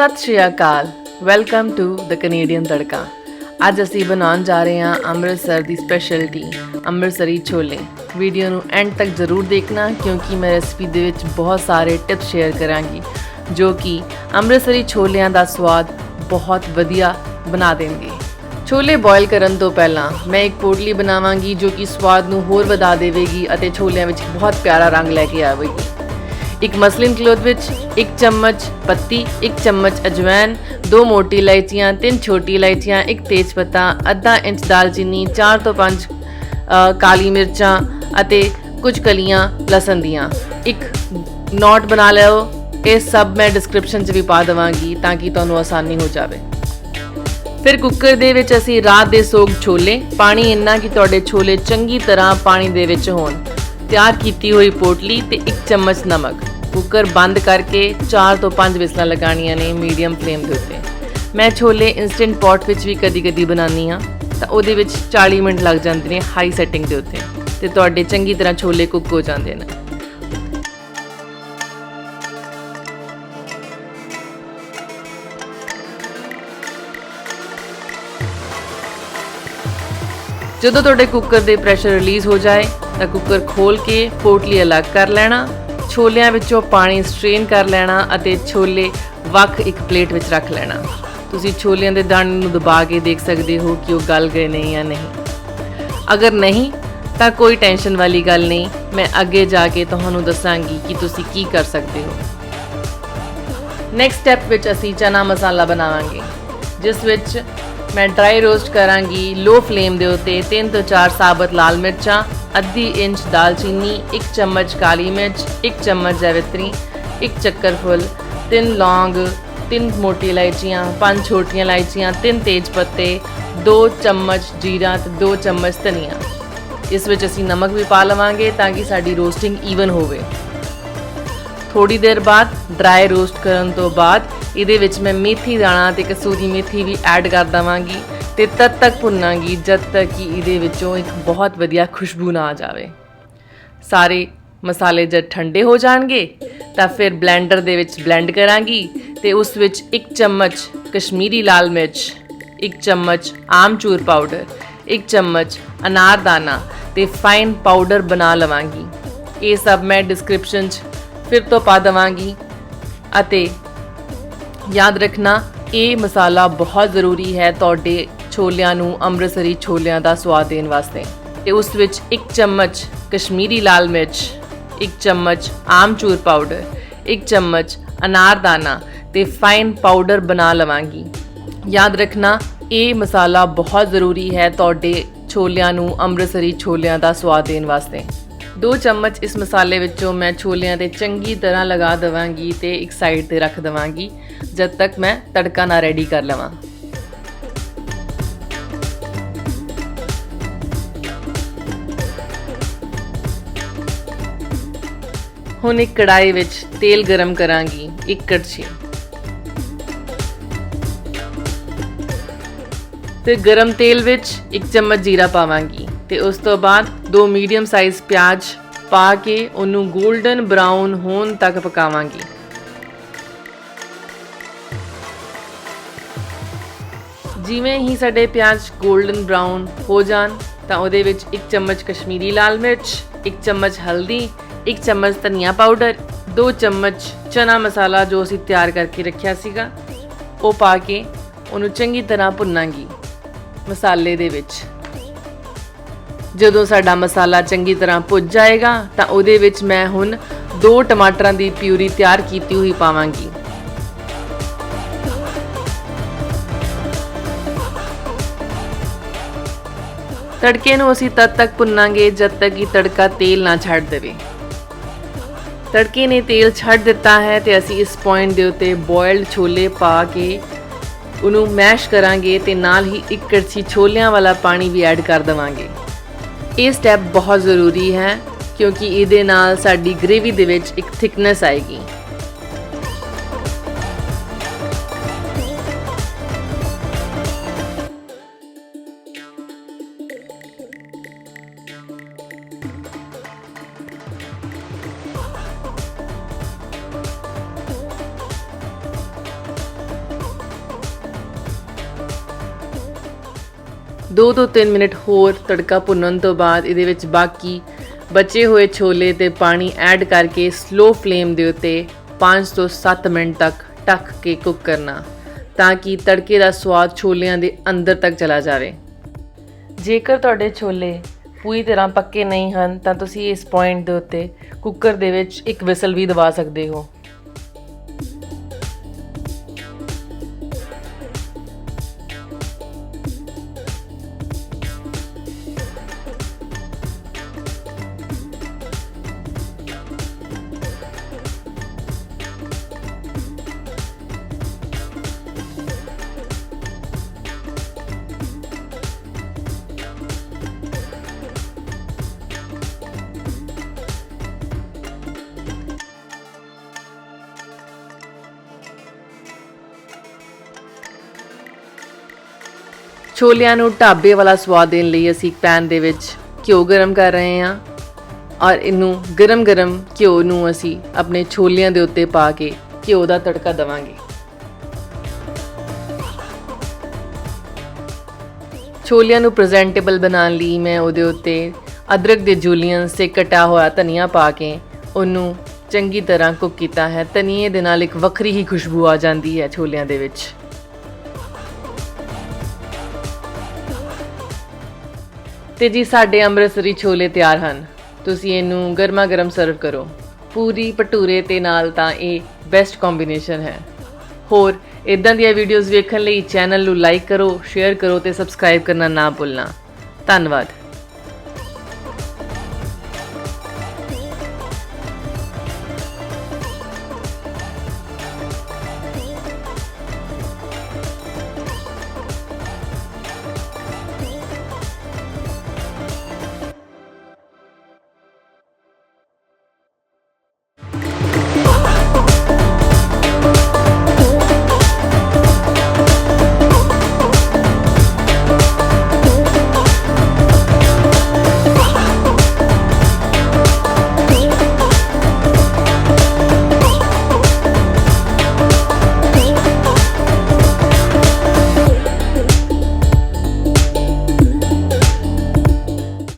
Sat Shri Akal. Welcome to the Canadian Tadka ਅੱਜ ਅਸੀਂ ਬਣਾਉਣ ਜਾ ਰਹੇ ਹਾਂ ਅੰਮ੍ਰਿਤਸਰ ਦੀ ਸਪੈਸ਼ਲਟੀ ਅੰਮ੍ਰਿਤਸਰੀ ਛੋਲੇ। ਵੀਡੀਓ ਨੂੰ ਐਂਡ ਤੱਕ ਜ਼ਰੂਰ ਦੇਖਣਾ ਕਿਉਂਕਿ ਮੈਂ ਰੈਸਪੀ ਦੇ ਵਿੱਚ ਬਹੁਤ ਸਾਰੇ ਟਿਪਸ ਸ਼ੇਅਰ ਕਰਾਂਗੀ, ਜੋ ਕਿ ਅੰਮ੍ਰਿਤਸਰੀ ਛੋਲਿਆਂ ਦਾ ਸਵਾਦ ਬਹੁਤ ਵਧੀਆ ਬਣਾ ਦੇਣਗੇ। ਛੋਲੇ ਬੋਇਲ ਕਰਨ ਤੋਂ ਪਹਿਲਾਂ ਮੈਂ ਇੱਕ ਪੋਟਲੀ ਬਣਾਵਾਂਗੀ ਜੋ ਕਿ ਸਵਾਦ ਨੂੰ ਹੋਰ ਵਧਾ ਦੇਵੇਗੀ ਅਤੇ ਛੋਲਿਆਂ ਵਿੱਚ ਬਹੁਤ ਪਿਆਰਾ ਰੰਗ ਲੈ ਕੇ ਆਵੇਗੀ। ਇੱਕ ਮਸਲਿਨ ਕਲੋਥ ਵਿੱਚ ਇੱਕ ਚਮਚ ਪੱਤੀ, ਇੱਕ ਚਮਚ ਅਜਵਾਇਨ ਦੋ ਮੋਟੀ ਇਲਾਇਚੀਆਂ, ਤਿੰਨ ਛੋਟੀ ਇਲਾਇਚੀਆਂ, ਇੱਕ ਤੇਜ ਪੱਤਾ, ਅੱਧਾ ਇੰਚ ਦਾਲਚੀਨੀ 4 ਤੋਂ 5 ਕਾਲੀ ਮਿਰਚਾਂ ਅਤੇ ਕੁਝ ਕਲੀਆਂ ਲਸਣ ਦੀਆਂ। ਇੱਕ ਨੋਟ ਬਣਾ ਲਓ। ਇਹ ਸਭ ਮੈਂ ਡਿਸਕ੍ਰਿਪਸ਼ਨ 'ਚ ਵੀ ਪਾ ਦੇਵਾਂਗੀ ਤਾਂ ਕਿ ਤੁਹਾਨੂੰ ਆਸਾਨੀ ਹੋ ਜਾਵੇ। ਫਿਰ ਕੁੱਕਰ ਦੇ ਵਿੱਚ ਅਸੀਂ ਰਾਤ ਦੇ ਸੋਗ ਛੋਲੇ, ਪਾਣੀ ਇੰਨਾ ਕਿ ਤੁਹਾਡੇ ਛੋਲੇ ਚੰਗੀ ਤਰ੍ਹਾਂ ਪਾਣੀ ਦੇ ਵਿੱਚ ਹੋਣ। ਤਿਆਰ ਕੀਤੀ ਹੋਈ ਪੋਟਲੀ ਤੇ ਇੱਕ ਚਮਚ ਨਮਕ। ਕੁੱਕਰ ਬੰਦ ਕਰਕੇ 4 ਤੋਂ 5 ਵਿਸਲਾਂ ਲਗਾਉਣੀਆਂ ਨੇ ਮੀਡੀਅਮ ਫਲੇਮ ਦੇ ਉੱਤੇ। ਮੈਂ ਛੋਲੇ ਇਨਸਟੈਂਟ ਪੌਟ ਵਿੱਚ ਵੀ ਕਦੀ-ਕਦੀ ਬਣਾਉਂਦੀ ਹਾਂ, ਤਾਂ ਉਹਦੇ ਵਿੱਚ 40 ਮਿੰਟ ਲੱਗ ਜਾਂਦੇ ਨੇ ਹਾਈ ਸੈਟਿੰਗ ਦੇ ਉੱਤੇ ਤੇ ਤੁਹਾਡੇ ਚੰਗੀ ਤਰ੍ਹਾਂ ਛੋਲੇ ਕੁੱਕ ਹੋ ਜਾਂਦੇ ਨੇ। ਜਦੋਂ ਤੁਹਾਡੇ ਕੁੱਕਰ ਦੇ ਪ੍ਰੈਸ਼ਰ ਰਿਲੀਜ਼ ਹੋ ਜਾਏ, ਤਾਂ ਕੁੱਕਰ ਖੋਲ ਕੇ ਪੋਟਲੀ ਅਲੱਗ ਕਰ ਲੈਣਾ। ਛੋਲਿਆਂ ਵਿੱਚੋਂ ਪਾਣੀ ਸਟ੍ਰੇਨ ਕਰ ਲੈਣਾ ਅਤੇ ਛੋਲੇ ਵੱਖ ਇੱਕ ਪਲੇਟ ਵਿੱਚ ਰੱਖ ਲੈਣਾ। ਤੁਸੀਂ ਛੋਲਿਆਂ ਦੇ ਦਾਣੇ ਨੂੰ ਦਬਾ ਕੇ ਦੇਖ ਸਕਦੇ ਹੋ ਕਿ ਉਹ ਗਲ ਗਏ ਨੇ ਜਾਂ ਨਹੀਂ। ਅਗਰ ਨਹੀਂ, ਤਾਂ ਕੋਈ ਟੈਨਸ਼ਨ ਵਾਲੀ ਗੱਲ ਨਹੀਂ। ਮੈਂ ਅੱਗੇ ਜਾ ਕੇ ਤੁਹਾਨੂੰ ਦੱਸਾਂਗੀ ਕਿ ਤੁਸੀਂ ਕੀ ਕਰ ਸਕਦੇ ਹੋ। ਨੈਕਸਟ ਸਟੈਪ ਵਿੱਚ ਅਸੀਂ ਚਨਾ ਮਸਾਲਾ ਬਣਾਵਾਂਗੇ, ਜਿਸ ਵਿੱਚ ਮੈਂ ਡਰਾਈ ਰੋਸਟ ਕਰਾਂਗੀ ਲੋ ਫਲੇਮ ਦੇ ਉੱਤੇ 3 ਤੋਂ 4 ਸਾਬਤ ਲਾਲ ਮਿਰਚਾਂ ਅੱਧੀ ਇੰਚ ਦਾਲਚੀਨੀ 1 ਚਮਚ ਕਾਲੀ ਮਿਰਚ 1 ਚਮਚ ਜੈਵਿਤਰੀ 1 ਚੱਕਰ ਫੁੱਲ 3 ਲੌਂਗ 3 ਮੋਟੀ ਇਲਾਇਚੀਆਂ 5 ਛੋਟੀਆਂ ਇਲਾਇਚੀਆਂ 3 ਤੇਜ ਪੱਤੇ 2 ਚਮਚ ਜੀਰਾ ਤੇ 2 ਚਮਚ ਧਨੀਆ। ਇਸ ਵਿੱਚ ਅਸੀਂ ਨਮਕ ਵੀ ਪਾ ਲਵਾਂਗੇ ਤਾਂ ਕਿ ਸਾਡੀ ਰੋਸਟਿੰਗ ਈਵਨ ਹੋਵੇ। ਥੋੜੀ ਦੇਰ ਬਾਅਦ ਡਰਾਈ ਰੋਸਟ ਕਰਨ ਤੋਂ ਬਾਅਦ ਇਹਦੇ ਵਿੱਚ ਮੈਂ ਮੇਥੀ ਦਾਣਾ ਤੇ ਕਸੂਰੀ ਮੇਥੀ ਵੀ ਐਡ ਕਰ ਦਵਾਂਗੀ। ਤੇ ਤਦ ਤੱਕ ਭੁੰਨਾਂਗੀ ਜਦ ਤੱਕ ਕਿ ਇਹਦੇ ਵਿੱਚੋਂ ਇੱਕ ਬਹੁਤ ਵਧੀਆ ਖੁਸ਼ਬੂ ਨਾ ਆ ਜਾਵੇ। ਸਾਰੇ ਮਸਾਲੇ ਜਦ ਠੰਡੇ ਹੋ ਜਾਣਗੇ, ਤਾਂ ਫਿਰ ਬਲੈਂਡਰ ਦੇ ਵਿੱਚ ਬਲੈਂਡ ਕਰਾਂਗੀ ਤੇ ਉਸ ਵਿੱਚ ਇੱਕ ਚਮਚ ਕਸ਼ਮੀਰੀ ਲਾਲ ਮਿਰਚ, ਇੱਕ ਚਮਚ ਆਮਚੂਰ ਪਾਊਡਰ, ਇੱਕ ਚਮਚ ਅਨਾਰਦਾਨਾ ਤੇ ਫਾਈਨ ਪਾਊਡਰ ਬਣਾ ਲਵਾਂਗੀ। ਇਹ ਸਭ ਮੈਂ ਡਿਸਕ੍ਰਿਪਸ਼ਨ 'ਚ ਫਿਰ ਤੋਂ ਪਾ ਦਵਾਂਗੀ ਅਤੇ ਯਾਦ ਰੱਖਣਾ, ਇਹ ਮਸਾਲਾ ਬਹੁਤ ਜ਼ਰੂਰੀ ਹੈ ਤੁਹਾਡੇ ਛੋਲਿਆਂ ਨੂੰ ਅੰਮ੍ਰਿਤਸਰੀ ਛੋਲਿਆਂ ਦਾ ਸਵਾਦ ਦੇਣ ਵਾਸਤੇ। ਤੇ ਉਸ ਵਿੱਚ ਇੱਕ ਚਮਚ ਕਸ਼ਮੀਰੀ ਲਾਲ ਮਿਰਚ, ਇੱਕ ਚਮਚ ਆਮਚੂਰ ਪਾਊਡਰ, ਇੱਕ ਚਮਚ ਅਨਾਰਦਾਨਾ ਤੇ ਫਾਈਨ ਪਾਊਡਰ ਬਣਾ ਲਵਾਂਗੀ। ਯਾਦ ਰੱਖਣਾ, ਇਹ ਮਸਾਲਾ ਬਹੁਤ ਜ਼ਰੂਰੀ ਹੈ ਤੁਹਾਡੇ ਛੋਲਿਆਂ ਨੂੰ ਅੰਮ੍ਰਿਤਸਰੀ ਛੋਲਿਆਂ ਦਾ ਸਵਾਦ ਦੇਣ ਵਾਸਤੇ। 2 ਚਮਚ ਇਸ ਮਸਾਲੇ ਵਿੱਚੋਂ ਮੈਂ ਛੋਲਿਆਂ ਤੇ ਚੰਗੀ ਤਰ੍ਹਾਂ ਲਗਾ ਦਵਾਂਗੀ ਤੇ ਇੱਕ ਸਾਈਡ ਤੇ ਰੱਖ ਦਵਾਂਗੀ, ਜਦ ਤੱਕ ਮੈਂ ਤੜਕਾ ਨਾ ਰੈਡੀ ਕਰ ਲਵਾਂ। ਹੁਣ ਇੱਕ ਕੜਾਈ ਵਿੱਚ ਤੇਲ ਗਰਮ ਕਰਾਂਗੀ, ਇੱਕ ਕੜਛੀ। ਫਿਰ ਗਰਮ ਤੇਲ ਵਿੱਚ ਇੱਕ ਚਮਚ ਜੀਰਾ ਪਾਵਾਂਗੀ। ਤੇ ਉਸ ਤੋਂ ਬਾਅਦ ਦੋ ਮੀਡੀਅਮ ਸਾਈਜ਼ ਪਿਆਜ਼ ਪਾ ਕੇ ਉਹਨੂੰ 골ਡਨ ਬ੍ਰਾਊਨ ਹੋਣ ਤੱਕ ਪਕਾਵਾਂਗੀ। ਜਿਵੇਂ ਹੀ ਸਾਡੇ ਪਿਆਜ਼ 골ਡਨ ਬ੍ਰਾਊਨ ਹੋ ਜਾਣ, ਤਾਂ ਉਹਦੇ ਵਿੱਚ ਇੱਕ ਚਮਚ ਕਸ਼ਮੀਰੀ ਲਾਲ ਮਿਰਚ, ਇੱਕ ਚਮਚ ਹਲਦੀ ਇੱਕ ਚਮਚ ਧਨੀਆ ਪਾਊਡਰ, ਦੋ ਚਮਚ ਚਨਾ ਮਸਾਲਾ ਜੋ ਅਸੀਂ ਤਿਆਰ ਕਰਕੇ ਰੱਖਿਆ ਸੀਗਾ, ਉਹ ਪਾ ਕੇ ਉਹਨੂੰ ਚੰਗੀ ਤਰ੍ਹਾਂ ਭੁੰਨਾਂਗੀ ਮਸਾਲੇ ਦੇ ਵਿੱਚ। ਜਦੋਂ ਸਾਡਾ ਮਸਾਲਾ ਚੰਗੀ ਤਰ੍ਹਾਂ ਭੁੱਜ ਜਾਏਗਾ, ਤਾਂ ਉਹਦੇ ਵਿੱਚ ਮੈਂ ਹੁਣ ਦੋ ਟਮਾਟਰਾਂ ਦੀ ਪਿਊਰੀ ਤਿਆਰ ਕੀਤੀ ਹੋਈ ਪਾਵਾਂਗੀ। ਤੜਕੇ ਨੂੰ ਅਸੀਂ ਤਦ ਤੱਕ ਭੁੰਨਾਂਗੇ ਜਦ ਤੱਕ ਕਿ ਤੜਕਾ ਤੇਲ ਨਾ ਛੱਡ ਦੇਵੇ। ਤੜਕੇ ਨੇ ਤੇਲ ਛੱਡ ਦਿੱਤਾ ਹੈ ਤੇ ਅਸੀਂ ਇਸ ਪੁਆਇੰਟ ਦੇ ਉੱਤੇ ਬੋਇਲਡ ਛੋਲੇ ਪਾ ਕੇ ਉਹਨੂੰ ਮੈਸ਼ ਕਰਾਂਗੇ ਤੇ ਨਾਲ ਹੀ ਇੱਕ ਕੜਛੀ ਛੋਲਿਆਂ ਵਾਲਾ ਪਾਣੀ ਵੀ ਐਡ ਕਰ ਦਵਾਂਗੇ। ਇਹ ਸਟੈਪ ਬਹੁਤ ਜ਼ਰੂਰੀ ਹੈ ਕਿਉਂਕਿ ਇਹਦੇ ਨਾਲ ਸਾਡੀ ਗ੍ਰੇਵੀ ਦੇ ਵਿੱਚ ਇੱਕ ਥਿਕਨੈਸ ਆਏਗੀ। 2 ਤੋਂ 3 ਮਿੰਟ ਹੋਰ ਤੜਕਾ ਭੁੰਨਣ ਤੋਂ ਬਾਅਦ ਇਹਦੇ ਵਿੱਚ ਬਾਕੀ ਬਚੇ ਹੋਏ ਛੋਲੇ ਤੇ ਪਾਣੀ ਐਡ ਕਰਕੇ ਸਲੋ ਫਲੇਮ ਦੇ ਉੱਤੇ 5 ਤੋਂ 7 ਮਿੰਟ ਤੱਕ ਢੱਕ ਕੇ ਕੁੱਕ ਕਰਨਾ, ਤਾਂ ਕਿ ਤੜਕੇ ਦਾ ਸਵਾਦ ਛੋਲਿਆਂ ਦੇ ਅੰਦਰ ਤੱਕ ਚਲਾ ਜਾਵੇ। ਜੇਕਰ ਤੁਹਾਡੇ ਛੋਲੇ ਪੂਰੀ ਤਰ੍ਹਾਂ ਪੱਕੇ ਨਹੀਂ ਹਨ, ਤਾਂ ਤੁਸੀਂ ਇਸ ਪੁਆਇੰਟ ਦੇ ਉੱਤੇ ਕੁੱਕਰ ਦੇ ਵਿੱਚ ਇੱਕ ਵਿਸਲ ਵੀ ਦਵਾ ਸਕਦੇ ਹੋ। ਛੋਲਿਆਂ ਨੂੰ ਢਾਬੇ ਵਾਲਾ ਸਵਾਦ ਦੇਣ ਲਈ ਅਸੀਂ ਪੈਨ ਦੇ ਵਿੱਚ ਘਿਓ ਗਰਮ ਕਰ ਰਹੇ ਹਾਂ ਔਰ ਇਹਨੂੰ ਗਰਮ-ਗਰਮ ਘਿਓ ਨੂੰ ਅਸੀਂ ਆਪਣੇ ਛੋਲਿਆਂ ਦੇ ਉੱਤੇ ਪਾ ਕੇ ਘਿਓ ਦਾ ਤੜਕਾ ਦਵਾਂਗੇ। ਛੋਲਿਆਂ ਨੂੰ ਪ੍ਰੈਜ਼ੈਂਟੇਬਲ ਬਣਾਉਣ ਲਈ ਮੈਂ ਉਹਦੇ ਉੱਤੇ ਅਦਰਕ ਦੇ ਜੂਲੀਅਨਸ ਤੇ ਕਟਾ ਹੋਇਆ ਧਨੀਆ ਪਾ ਕੇ ਉਹਨੂੰ ਚੰਗੀ ਤਰ੍ਹਾਂ ਕੁੱਕ ਕੀਤਾ ਹੈ। ਧਨੀਏ ਦੇ ਨਾਲ ਇੱਕ ਵੱਖਰੀ ਹੀ ਖੁਸ਼ਬੂ ਆ ਜਾਂਦੀ ਹੈ ਛੋਲਿਆਂ ਦੇ ਵਿੱਚ। ਤੇ ਜੀ ਸਾਡੇ ਅੰਮ੍ਰਿਤਸਰੀ ਛੋਲੇ ਤਿਆਰ ਹਨ। ਤੁਸੀਂ ਇਹਨੂੰ ਗਰਮਾ ਗਰਮ ਸਰਵ ਕਰੋ। ਪੂਰੀ ਭਟੂਰੇ ਤੇ ਨਾਲ ਤਾਂ ਇਹ ਬੈਸਟ ਕੰਬੀਨੇਸ਼ਨ ਹੈ। ਹੋਰ ਇਦਾਂ ਦੀਆਂ ਵੀਡੀਓਜ਼ ਵੇਖਣ ਲਈ ਚੈਨਲ ਨੂੰ ਲਾਈਕ ਕਰੋ ਸ਼ੇਅਰ ਕਰੋ ਤੇ ਸਬਸਕ੍ਰਾਈਬ ਕਰਨਾ ਨਾ ਭੁੱਲਣਾ। ਧੰਨਵਾਦ।